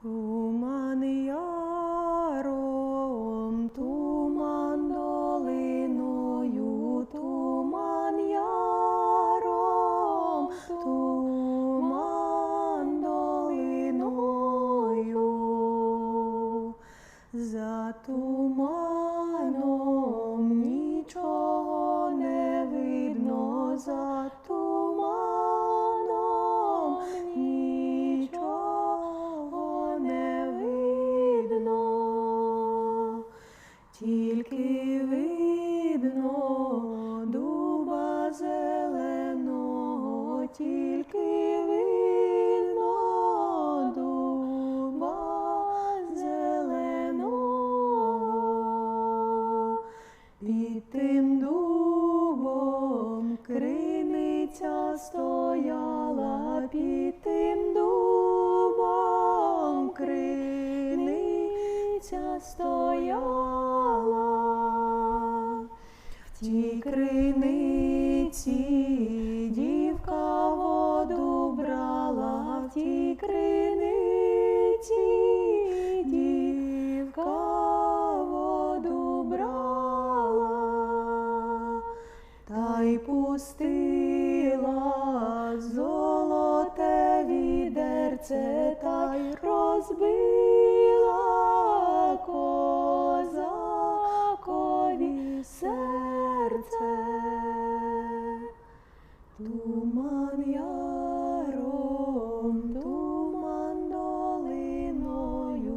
Туман яром, туман яром, туман. За туманом нічого тільки видно дуба зеленого, тільки видно дуба зеленого. Під тим дубом криниця стояла, під тим дубом криниця стояла. Тій криниці дівка воду брала, в тій криниці дівка воду брала, та й пустила золоте відерце, та й розбила козакові серце, туман яром, туман долиною.